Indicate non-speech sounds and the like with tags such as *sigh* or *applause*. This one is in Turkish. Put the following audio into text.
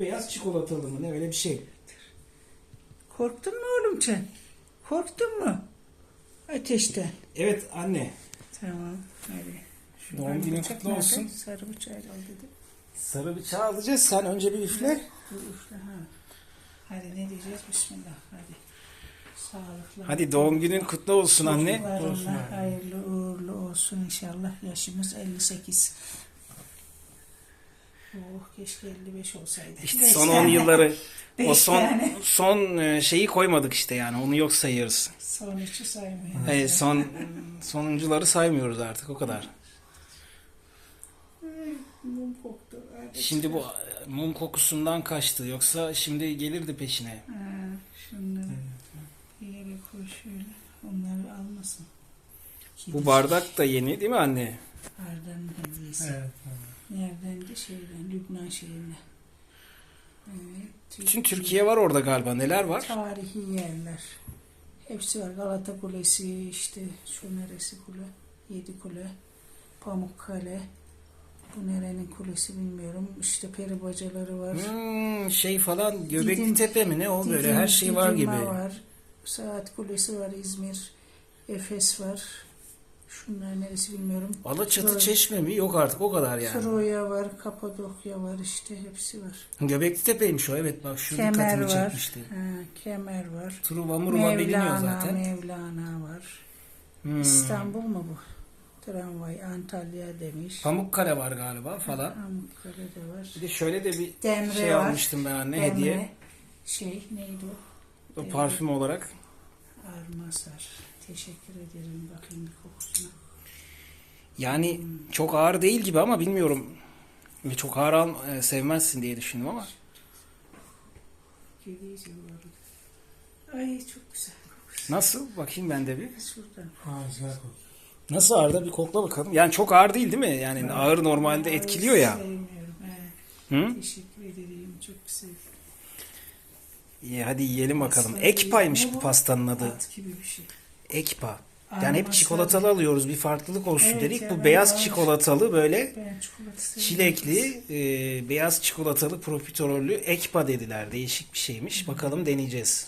Beyaz çikolatalı mı ne öyle bir şey. Korktun mu oğlum sen? Korktun mu? Ateşten. Evet anne. Tamam. Hadi. Şu Doğum günün kutlu olsun. Sarı bıçağı al dedi. Sarı bıçağı alacağız. Sen önce bir üfle. Bu üfle ha. Hadi ne diyeceğiz? Bismillah. Hadi. Sağlıklı. Hadi doğum günün kutlu olsun anne. Çocuklarınla hayırlı uğurlu olsun inşallah. Yaşımız 58. Oh keşke 55 olsaydı. İşte Beş son 10 tane. yılları *laughs* o Beş son tane. son e, şeyi koymadık işte yani onu yok sayıyoruz. Son üçü saymıyoruz. Hayır, son sonuncuları saymıyoruz artık o kadar. Mum koktu. Şimdi bu mum kokusundan kaçtı yoksa şimdi gelirdi peşine. Ha, şunları bir yere koy şöyle. Onları almasın. Bu bardak da yeni değil mi anne? Arda'nın hediyesi. Evet. Nereden de şeyden, Lübnan şeyinden. Evet. Bütün Türkiye var orada galiba. Neler var? Tarihi yerler. Hepsi var. Galata Kulesi, işte şu neresi kule? Yedi Kule, Pamukkale. Bu nerenin kulesi bilmiyorum. İşte peri bacaları var. Hmm, şey falan Göbekli Didim- Tepe mi ne o böyle Didim- her şey var gibi. Var. Saat Kulesi var İzmir. Efes var. Şunlar neresi bilmiyorum. Alaçatı Troy- Çeşme mi? Yok artık o kadar yani. Troya var, Kapadokya var işte hepsi var. Göbekli Tepe'ymiş o evet bak şu Kemer dikkatimi var. çekmişti. Ha, kemer var. Truva Muruva biliniyor zaten. Mevlana var. Hmm. İstanbul mu bu? Tramvay Antalya demiş. Pamukkale var galiba falan. Pamukkale de var. Bir de şöyle de bir Demre şey var. almıştım ben anne Demre, hediye. Şey neydi o? O parfüm olarak. Armasar. Teşekkür ederim. Bakayım bir kokusuna. Yani çok ağır değil gibi ama bilmiyorum. Ve çok ağır al, e, sevmezsin diye düşündüm ama. Ay çok güzel kokusu. Nasıl? Bakayım ben de bir. Şuradan. Ha, güzel kokuyor. Nasıl ağır da bir kokla bakalım. Yani çok ağır değil değil mi? Yani ağır normalde Ay, etkiliyor ya. Sevmiyorum. He. Hı? Teşekkür ederim. Çok güzel. İyi hadi yiyelim bakalım. Ne bu bu? pastanın adı. At gibi bir şey. Ekpa. Yani hep çikolatalı alıyoruz bir farklılık olsun Evet dedik. ya, Bu beyaz var. çikolatalı böyle çilekli e, beyaz çikolatalı profiterollü ekpa dediler. Değişik bir şeymiş. Bakalım deneyeceğiz.